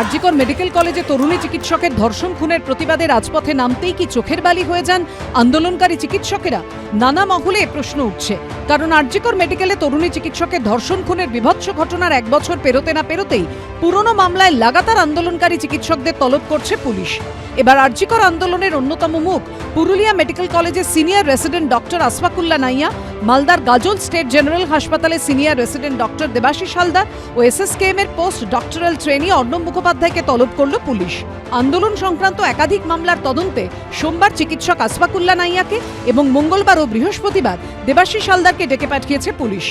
RG Kar medical কলেজে তরুণী চিকিৎসকের ধর্ষণ খুনের প্রতিবাদে রাজপথে নামতেই কি চোখের বালি হয়ে যান আন্দোলনকারী চিকিৎসকেরা? নানা মহলে প্রশ্ন উঠছে। কারণ আরজিকর মেডিকেলে তরুণী চিকিৎসকের ধর্ষণ খুনের বিভৎস ঘটনার এক বছর পেরোতে না পেরোতেই পুরনো মামলায় লাগাতার আন্দোলনকারী চিকিৎসকদের তলব করছে পুলিশ। এবার আরজিকর আন্দোলনের অন্যতম মুখ Purulia medical college senior resident doctor Asfakulla Naiya মালদার গাজল স্টেট জেনারেল হাসপাতালে senior resident doctor Debashis Haldar ও এসএসকেএম এর পোস্ট ডক্টরাল ট্রেনি অর্ণব মুখোপাধ্যায়কে তলব করল পুলিশ। আন্দোলন সংক্রান্ত একাধিক মামলার তদন্তে সোমবার চিকিৎসক আসফাকুল্লা নাইয়াকে এবং মঙ্গলবার ও বৃহস্পতিবার দেবাশিস হালদারকে ডেকে পাঠিয়েছে পুলিশ।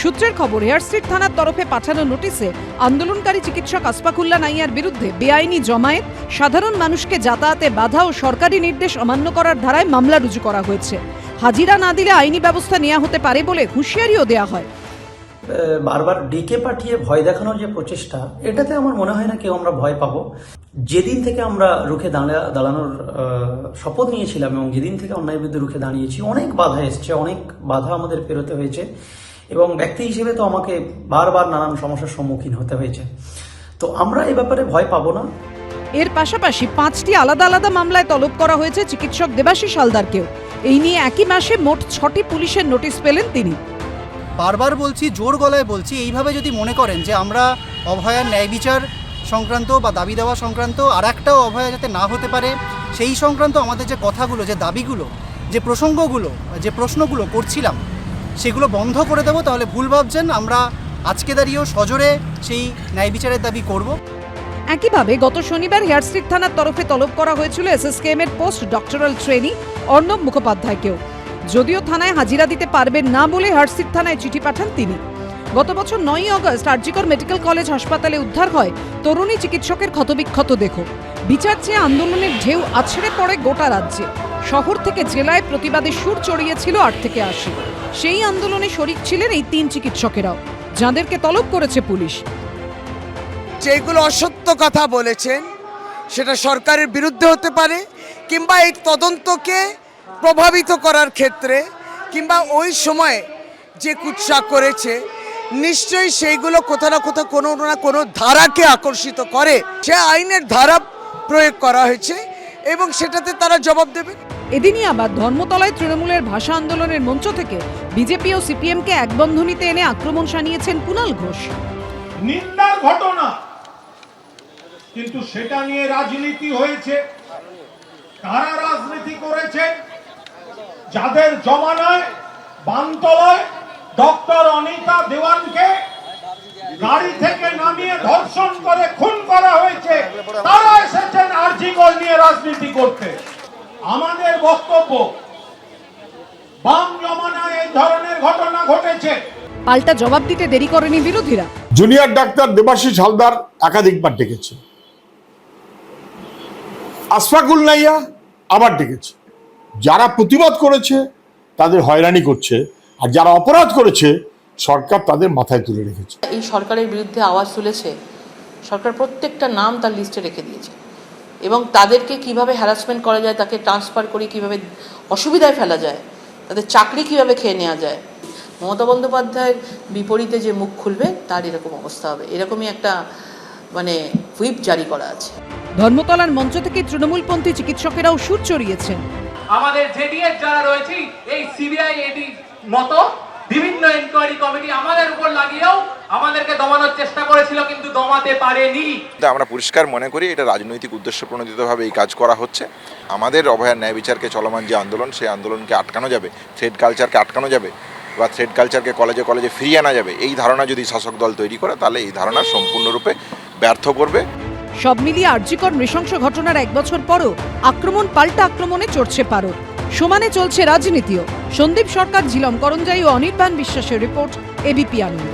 সূত্রের খবর হেয়ার স্ট্রিট থানার তরফে পাঠানো নোটিশে আন্দোলনকারী চিকিৎসক আসফাকুল্লা নাইয়ার বিরুদ্ধে বেআইনি জমায়েত, সাধারণ মানুষকে যাতায়াতে বাধা ও সরকারি নির্দেশ অমান্য করার ধারায় মামলা রুজু করা হয়েছে। হাজিরা না দিলে আইনি ব্যবস্থা নেওয়া হতে পারে বলে হুঁশিয়ারিও দেওয়া হয়। বারবার ডেকে পাঠিয়ে ভয় দেখানোর যে প্রচেষ্টা এটাতে আমার মনে হয় না কেউ আমরা ভয় পাবো। যেদিন থেকে আমরা রুখে দাঁড়া দাঁড়ানোর শপথ নিয়েছিলাম এবং যেদিন থেকে অন্যায় বিরুদ্ধে রুখে দাঁড়িয়েছি অনেক বাধা এসছে অনেক বাধা আমাদের পেরোতে হয়েছে এবং ব্যক্তি হিসেবে তো আমাকে বারবার নানান সমস্যার সম্মুখীন হতে হয়েছে। তো আমরা এ ব্যাপারে ভয় পাবো না। এর পাশাপাশি পাঁচটি আলাদা আলাদা মামলায় তলব করা হয়েছে চিকিৎসক দেবাশিস হালদারকেও। এই নিয়ে একই মাসে মোট ছটি পুলিশের নোটিশ পেলেন তিনি। বারবার বলছি, জোর গলায় বলছি, এইভাবে যদি মনে করেন যে আমরা অভয়ার ন্যায় বিচার সংক্রান্ত বা দাবি দেওয়া সংক্রান্ত আর একটাও অভয়া যাতে না হতে পারে, সেই সংক্রান্ত আমাদের যে কথাগুলো, যে দাবিগুলো, যে প্রসঙ্গগুলো, যে প্রশ্নগুলো করছিলাম, সেগুলো বন্ধ করে দেবো, তাহলে ভুল ভাবছেন, আমরা আজকে দাঁড়িয়েও সজোরে সেই ন্যায় বিচারের দাবি করব। একইভাবে গত শনিবার হেয়ার স্ট্রিট থানার তরফে তলব করা হয়েছিল এসএসকেএম এর পোস্ট ডক্টরাল ট্রেনি অর্ণব মুখোপাধ্যায়কেও। যদিও থানায় হাজিরা দিতে পারবেন না বলে হেয়ার স্ট্রিট থানায় চিঠি পাঠান তিনি। গত বছর নয়ই অগস্ট আরজিকর মেডিকেল কলেজ হাসপাতালে উদ্ধার হয় তরুণী চিকিৎসকের ক্ষতবিক্ষত দেখো বিচার চেয়ে আন্দোলনের ঢেউ আছড়ে পড়ে গোটা রাজ্যে। শহর থেকে জেলায় প্রতিবাদে সুর চড়িয়েছিল আট থেকে আশি। সেই আন্দোলনে শরিক ছিলেন এই তিন চিকিৎসকেরাও, যাঁদেরকে তলব করেছে পুলিশ। যেগুলো অসত্য কথা বলেছেন সেটা সরকারের বিরুদ্ধে হতে পারে কিংবা এই তদন্তকে প্রভাবিত করার ক্ষেত্রে কিংবা ওই সময়ে যে কুৎসা করেছে নিশ্চয়ই সেইগুলো কোথাও না কোথাও কোনো না কোনো ধারাকে আকর্ষিত করে। সে আইনের ধারা প্রয়োগ করা হয়েছে এবং সেটাতে তারা জবাব দেবে। এদিনই আবার ধর্মতলায় তৃণমূলের ভাষা আন্দোলনের মঞ্চ থেকে বিজেপি ও সিপিএমকে এক বন্ধনীতে এনে আক্রমণ শানিয়েছেন কুণাল ঘোষ। নিন্দার ঘটনা কিন্তু সেটা নিয়ে রাজনীতি হয়েছে। কারা রাজনীতি করেছেন যাদের জমানায় বানতলায় ডক্টর অনিতা দেওয়ানকে গাড়ি থেকে নামিয়ে ধর্ষণ করে খুন করা হয়েছে তারা এসেছেন আর্জিকল নিয়ে রাজনীতি করতে। আমাদের বক্তব্য বাম জমানায় এই ধরনের ঘটনা ঘটেছে। পাল্টা জবাব দিতে দেরি করেনি বিরোধীরা। জুনিয়র ডাক্তার দেবাশিস হালদার একাধিকবার ডেকেছে। আশফাকুল নাইয়া আবার ডেকেছে। যারা প্রতিবাদ করেছে, তাদের হয়রানি করছে, আর যারা অপরাধ করেছে, সরকার তাদের মাথায় তুলে রেখেছে। এই সরকারের বিরুদ্ধে আওয়াজ তুলেছে, সরকার প্রত্যেকটা নাম তার লিস্টে রেখে দিয়েছে। এবং তাদেরকে কীভাবে হ্যারাসমেন্ট করা যায়, তাকে ট্রান্সফার করে কীভাবে অসুবিধায় ফেলা যায়, তাদের চাকরি কীভাবে খেয়ে নেওয়া যায়, মমতা বন্দ্যোপাধ্যায়ের বিপরীতে যে মুখ খুলবে, তার এরকম অবস্থা হবে। এরকমই একটা মানে হুইপ জারি করা আছে। ধর্মতলার মঞ্চ থেকে তৃণমূলপন্থী চিকিৎসকেরাও সুর চড়িয়েছেন। আমাদের জেডিএস যারা রয়েছে এই সিবিআই এডি মতো বিভিন্ন এনকোয়ারি কমিটি আমাদের উপর লাগিয়েও আমাদেরকে দমানোর চেষ্টা করেছিল কিন্তু দমাতে পারেনি। আমরা পরিষ্কার মনে করি এটা রাজনৈতিক উদ্দেশ্য প্রণোদিতভাবে এই কাজ করা হচ্ছে। আমাদের অভয়ার ন্যায় বিচারকে চলমান যে আন্দোলন সেই আন্দোলনকে আটকানো যাবে থ্রেড কালচারকে আটকানো যাবে বা থ্রেড কালচারকে কলেজে কলেজে ফিরিয়ে আনা যাবে। এই ধারণা যদি শাসক দল তৈরি করে তাহলে এই ধারণা সম্পূর্ণরূপে ব্যর্থ করবে। সব মিলিয়ে আর্যিকর নৃশংস ঘটনার এক বছর পরও আক্রমণ পাল্টা আক্রমণে চড়ছে পারদ। সমানে চলছে রাজনীতিও। সন্দীপ সরকার, ঝিলম করঞ্জাই ও অনির্বাণ বিশ্বাসের রিপোর্ট, এবিপি আনন্দ।